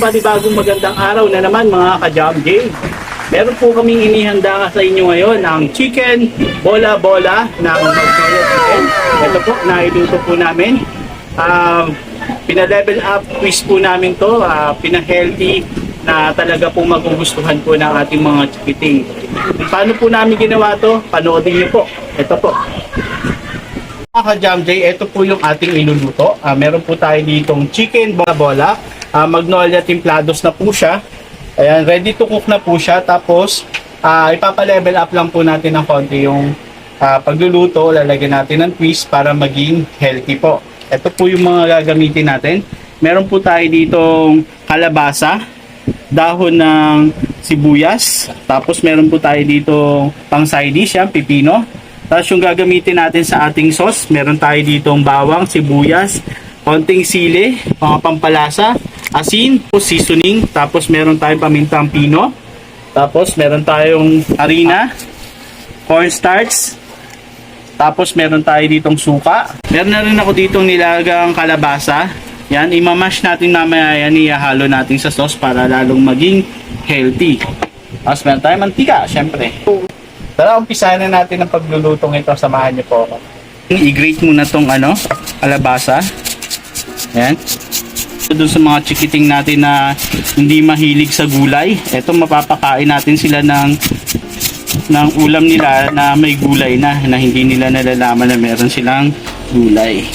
Panibagong magandang araw na naman mga ka-Jam J. Meron po kaming inihanda sa inyo ngayon ang chicken bola-bola ng Magnolia Chicken. Ito po, nailuto po namin. Um, pina-level up quiz po namin to, ah, pina-healthy na talaga po magugustuhan po ng ating mga chikiting. Paano po namin ginawa to? Panoodin niyo po. Ito po. Mga ka-Jam ito po yung ating iluluto. Ah, meron po tayo ditong chicken bola-bola. Ah, magnolia templados na po siya. Ayan, ready to cook na po siya. Tapos, ah, ipapa-level up lang po natin ng konti yung ah, pagluluto. Lalagyan natin ng twist para maging healthy po. Ito po yung mga gagamitin natin. Meron po tayo ditong kalabasa, dahon ng sibuyas. Tapos meron po tayo dito pang side dish, yan, pipino. Tapos yung gagamitin natin sa ating sauce, meron tayo ditong bawang, sibuyas, konting sili, mga pampalasa, asin, seasoning, tapos meron tayong pamintang pino. Tapos meron tayong harina, cornstarch, tapos meron tayo ditong suka. Meron na rin ako ditong nilagang kalabasa. Yan, imamash natin mamaya yan, ihahalo natin sa sauce para lalong maging healthy. Tapos meron tayong mantika, syempre. Tara, umpisahan na natin ang paglulutong ito. Samahan niyo po. I-grate muna tong ano, kalabasa. Yan. Doon sa mga chikiting natin na hindi mahilig sa gulay. Ito, mapapakain natin sila ng ng ulam nila na may gulay na na hindi nila nalalaman na meron silang gulay.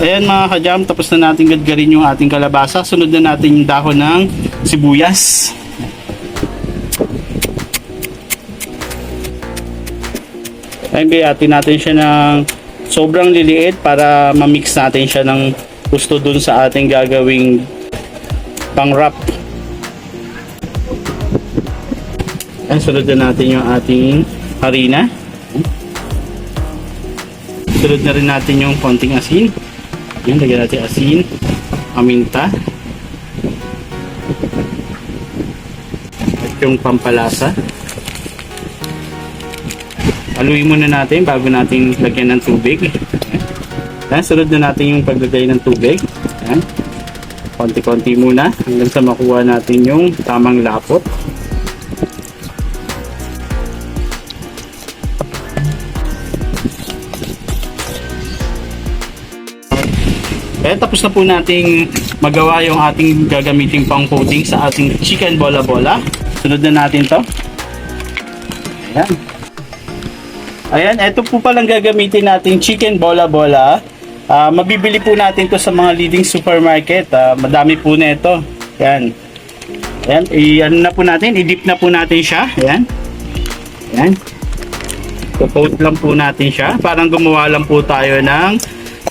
Ayan. Mga kajam, tapos na natin gadgarin yung ating kalabasa. Sunod na natin yung dahon ng sibuyas. Ayan, biyatin natin siya ng sobrang liliit para ma-mix natin siya ng gusto dun sa ating gagawing pang wrap. Ayan, sunod na natin yung ating harina. Sunod na rin natin yung konting asin. Ayan, lagyan natin asin, aminta, at yung pampalasa. Haluin muna natin bago natin lagyan ng tubig. Ayan, sunod na natin yung paglagay ng tubig. Ayan. Konti-konti muna hanggang sa makuha natin yung tamang lapot. Eh, tapos na po nating magawa yung ating gagamiting pang coating sa ating chicken bola-bola. Sunod na natin to. Ayan, ito po palang gagamitin natin chicken bola-bola. Ah, mabibili po natin to sa mga leading supermarket. Ah, madami po na ito. Ayan. Ayan, i-ano na po natin, i-dip na po natin siya. Ayan. Ayan. Coat lang po natin siya. Parang gumawa lang po tayo ng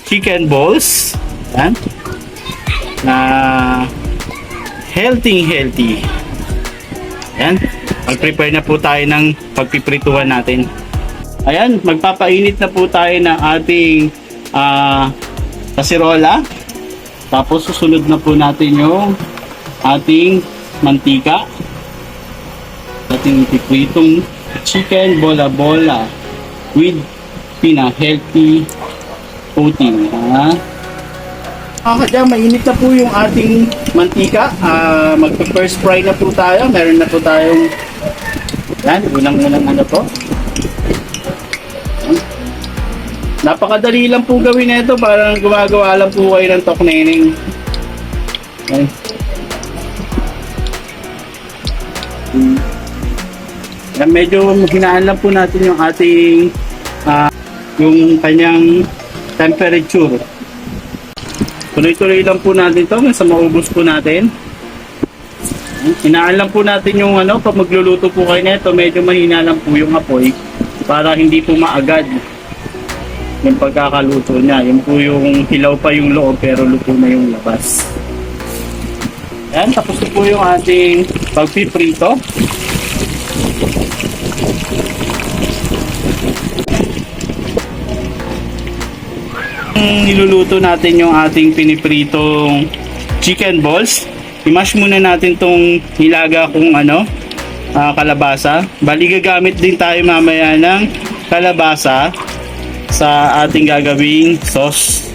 chicken balls. Ayan. Na healthy healthy. Ayan. Mag-prepare na po tayo ng pagpiprituhan natin. Ayan, magpapainit na po tayo ng ating ah kasirola. Tapos susunod na po natin yung ating mantika. Ating ipipritong chicken bola-bola with pina-healthy coating. Ha? Ah, kaya mainit na po yung ating mantika. Ah, magpa-first fry na po tayo. Meron na po tayong yan, unang-unang ano po. Napakadali lang po gawin na ito. Parang gumagawa lang po kayo ng toknening. Yan. Hmm. Yan, medyo hinaan lang po natin yung ating ah, yung kanyang temperature. Tuloy-tuloy lang po natin to hanggang sa maubos po natin. Inaan lang po natin yung ano, pag magluluto po kayo nito, medyo mahina lang po yung apoy para hindi po maagad yung pagkakaluto niya. Yung po yung hilaw pa yung loob pero luto na yung labas. Yan, tapos na po yung ating pagpiprito. Niluluto natin yung ating pinipritong chicken balls. I-mash muna natin tong hilaga kung ano, ah, kalabasa. Bali gagamit din tayo mamaya ng kalabasa sa ating gagawing sauce.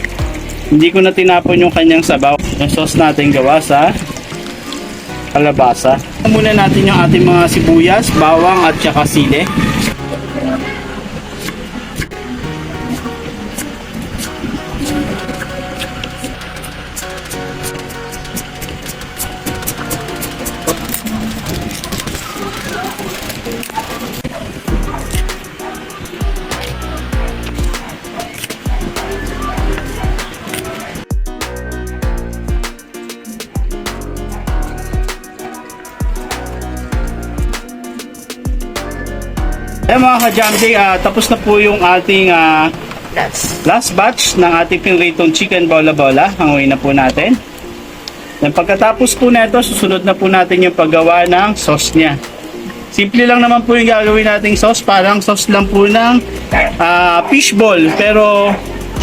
Hindi ko na tinapon yung kanyang sabaw. Yung sauce natin gawa sa kalabasa. Muna natin yung ating mga sibuyas, bawang at saka sili. Eh mga ka-Jamjay, ah, tapos na po yung ating ah, That's last batch ng ating pinritong chicken bola-bola. Hanguin na po natin. Then pagkatapos po na ito, susunod na po natin yung paggawa ng sauce niya. Simple lang naman po yung gagawin nating sauce. Parang sauce lang po ng ah, fishball. Pero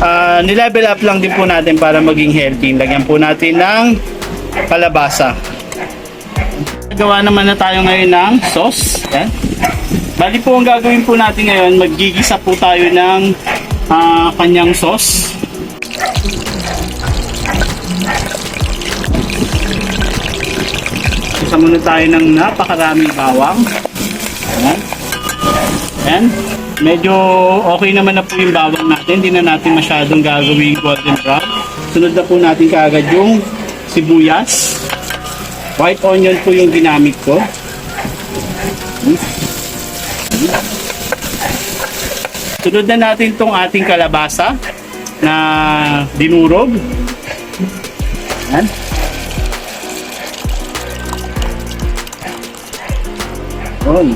ah, nilevel up lang din po natin para maging healthy. Lagyan po natin ng kalabasa. Gawa naman na tayo ngayon ng sauce. Yan. Bali po ang gagawin po natin ngayon, maggigisa po tayo ng ah, kanyang sauce. Isa muna tayo ng napakaraming bawang. Ayan. Ayan. Medyo okay naman na po yung bawang natin. Hindi na natin masyadong gagawing golden brown. Sunod na po natin kaagad yung sibuyas. White onion po yung ginamit ko. Sunod na natin tong ating kalabasa na dinurog. Yan. Yun.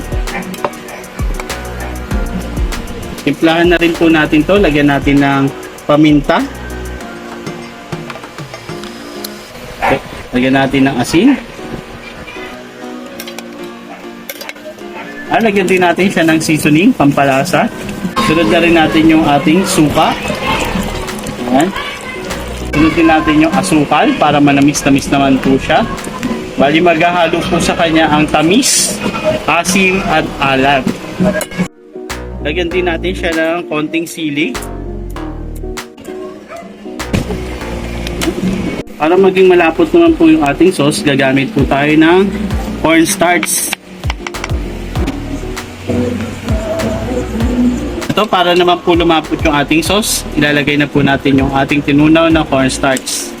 Timplahan na rin po natin to. Lagyan natin ng paminta. Lagyan natin ng asin. Ah, lagyan din natin siya ng seasoning, pampalasa. Sunod na rin natin yung ating suka. Ayan. Sunod din natin yung asukal para manamis-namis naman po siya. Bali maghahalo po sa kanya ang tamis, asim at alat. Lagyan din natin siya ng konting sili. Para maging malapot naman po yung ating sauce, gagamit po tayo ng cornstarch. Ito, para naman po lumapot yung ating sauce, ilalagay na po natin yung ating tinunaw na cornstarch.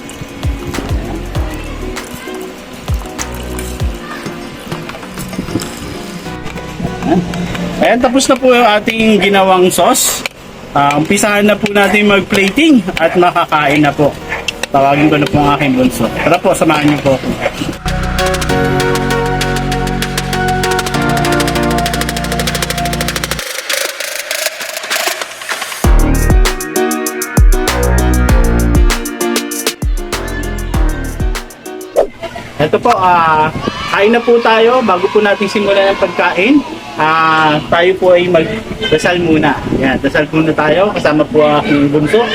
Ayan, tapos na po yung ating ginawang sauce. Ah, umpisahan na po natin mag-plating at makakain na po. Tawagin ko na po ang aking bunso. Tara po, samahan niyo po Ito po, ah, kain na po tayo. Bago po natin simulan ang pagkain, ah, tayo po ay magdasal muna. Yan, dasal muna tayo. Kasama po aking bunso.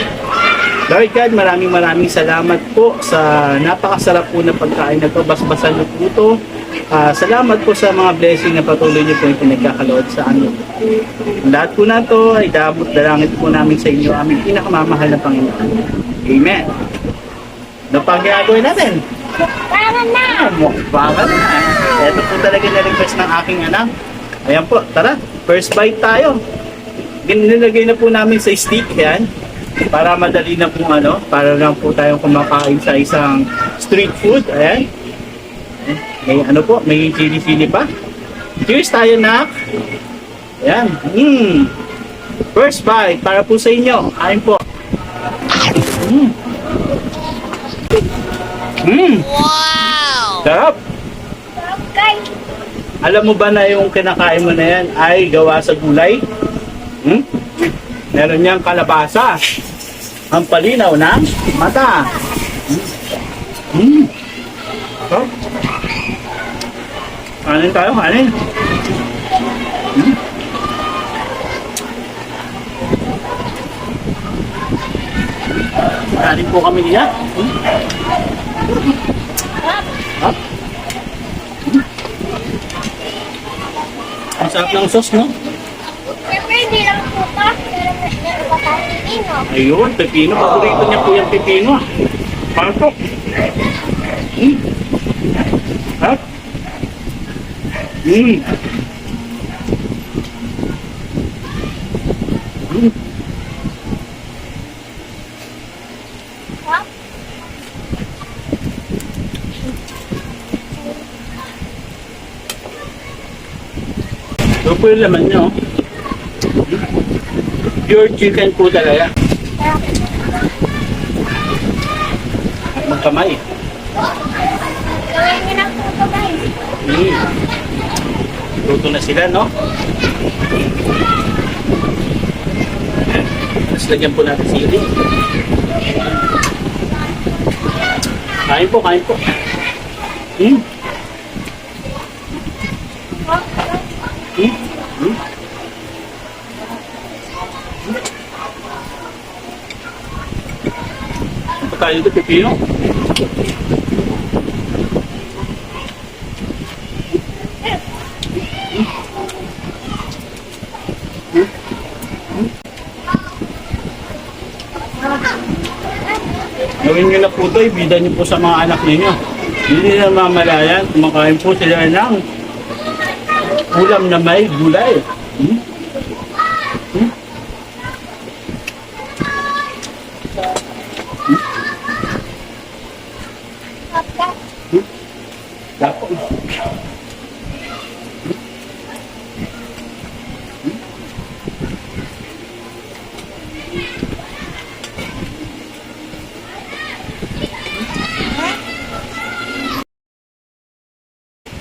Lord God, maraming maraming salamat po sa napakasarap po na pagkain na to. Basbasan niyo po ito. Ah, salamat po sa mga blessing na patuloy niyo po yung pinagkakalood sa amin. Lahat po na to ay dabot dalangin po namin sa inyo, aming pinakamamahal na Panginoon. Amen. Gagawin natin? Para na! Mukbangan na. Ito po talaga na-request ng aking anak. Ayan po, tara. First bite tayo. Nilagay na po namin sa stick yan. Para madali na po ano. Para lang po tayong kumakain sa isang street food. Ayan. May ano po, may chili-chili pa. Cheers tayo, nak. Ayan. Mm. First bite para po sa inyo. Kain po. Mm. Wow! Sarap. Kay! Alam mo ba na yung kinakain mo na yan ay gawa sa gulay? Hmm? Meron niyang kalabasa. Ang palinaw ng mata. Hmm. So, kanin tayo, kanin. Hmm. Kanin po kami niya. Hmm. Hap. Ang sarap ng sauce, no? Siyempre, hindi lang po pa. Pero Meron pa tayong pino. Ayun, pepino. Paborito niya po yung pepino. ah. Pasok. Mm. Ha? Mm. Mm. Ito po yung laman niya. oh. Pure chicken po talaga. At magkamay. Gawin niyo ng puto guys. Mm. Luto na sila, no? Tapos lagyan po natin sili. Kain po, kain po. Mm. Mm. Mm. Ano tayo dito, pipino? Gawin nyo na po ito, ibida nyo po sa mga anak ninyo. Hindi nila mamalayan, kumakain po sila ng ulam na may gulay. Hmm? Hmm? Pagka. Dapat.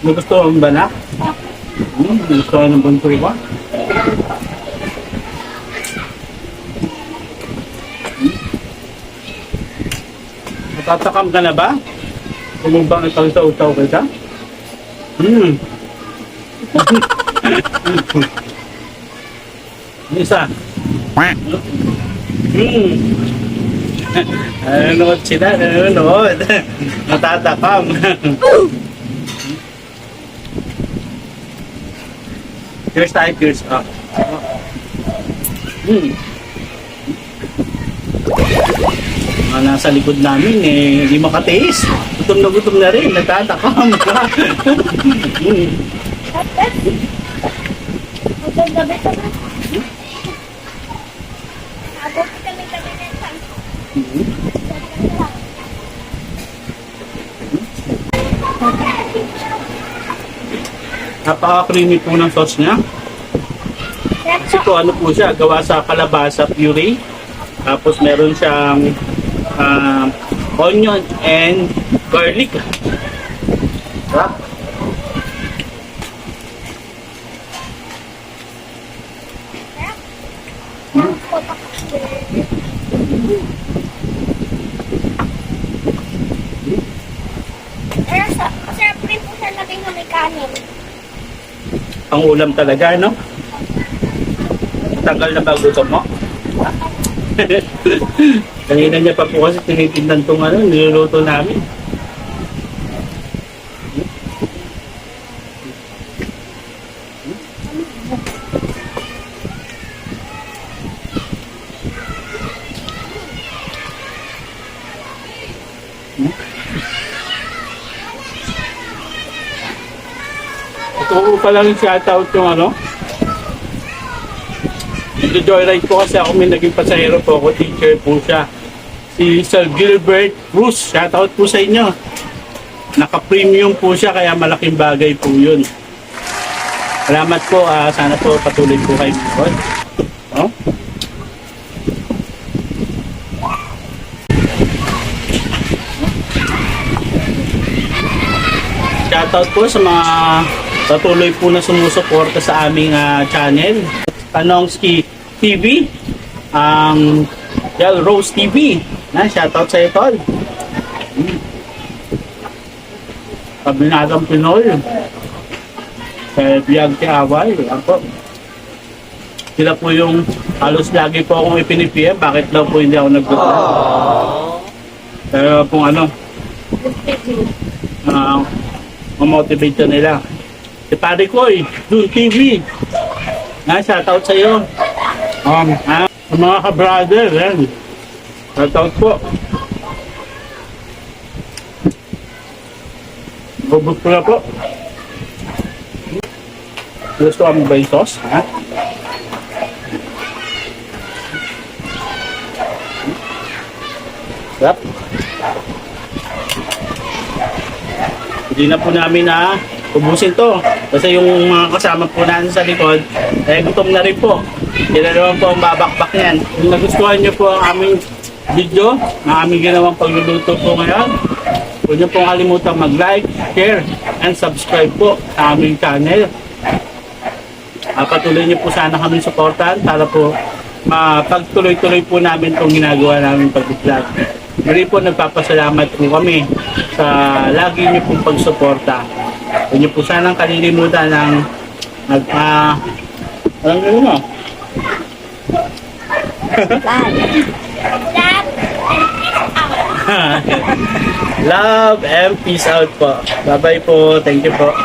Nagustuhan ba na? Hmm, nagustuhan ng buntoy ba? Natatakam ka na ba? Umubang ikaw sa utaw kita? Hmm. Isa. Hmm. Nanonood sila, nanonood. Natatakam. Cheers tayo, cheers. Ah. Hmm. Mga nasa likod namin, eh, hindi makatiis. Gutom na gutom na rin, nagtatakam. hmm. Putong gabi sa ba? Abot kami kami ng time. Napaka-creamy po ng sauce niya. Kasi po ano po siya, gawa sa kalabasa puree. Tapos meron siyang ah, onion and garlic. Sarap. Pero sa, masarap rin po siya laging na. Ang ulam talaga, no? Tagal na ba gutom mo? Kanina niya pa po kasi tinitindan tong ano, niluluto namin. Ito ko pa lang shoutout yung ano. Nag-joyride po kasi ako may naging pasahero po ako, teacher po siya. Si Sir Gilbert Cruz, shoutout po sa inyo. Naka-premium po siya kaya malaking bagay po yun. Salamat po, ah, sana po patuloy po kayo. Oh? Shoutout po sa mga patuloy po na sumusuporta sa aming ah, channel. Tanongski TV, ang Del Rose TV. Na, shoutout sa ito. Hmm. Kabinatang Pinoy. Sa Biyag Tiaway. Ako. Sila po yung halos lagi po akong ipinipiem. Bakit daw po hindi ako nag-vlog? Pero kung ano, ah, mamotivate nila. Si Pare Koy, Dun TV. Na, shoutout sa iyo. Um, ah, sa mga ka-brother, yan. Shoutout po. Bubog ko na po. Gusto kami ba yung sauce? Ha? Sarap. Hindi na po namin na ubusin to. Kasi yung mga kasama po natin sa likod, eh gutom na rin po. Naman po ang babakbak niyan. Kung nagustuhan niyo po ang aming video, na aming ginawang pagluluto po ngayon, huwag niyo pong kalimutan mag-like, share, and subscribe po sa aming channel. Ah, patuloy niyo po sana kami suportahan para po mapagtuloy-tuloy po namin itong ginagawa namin pag-vlog. Muli po nagpapasalamat po kami sa lagi niyo pong pagsuporta. Huwag niyo po sanang kalilimutan ng nag ah, alam niyo mo. Love and peace out po. Bye-bye po. Thank you po.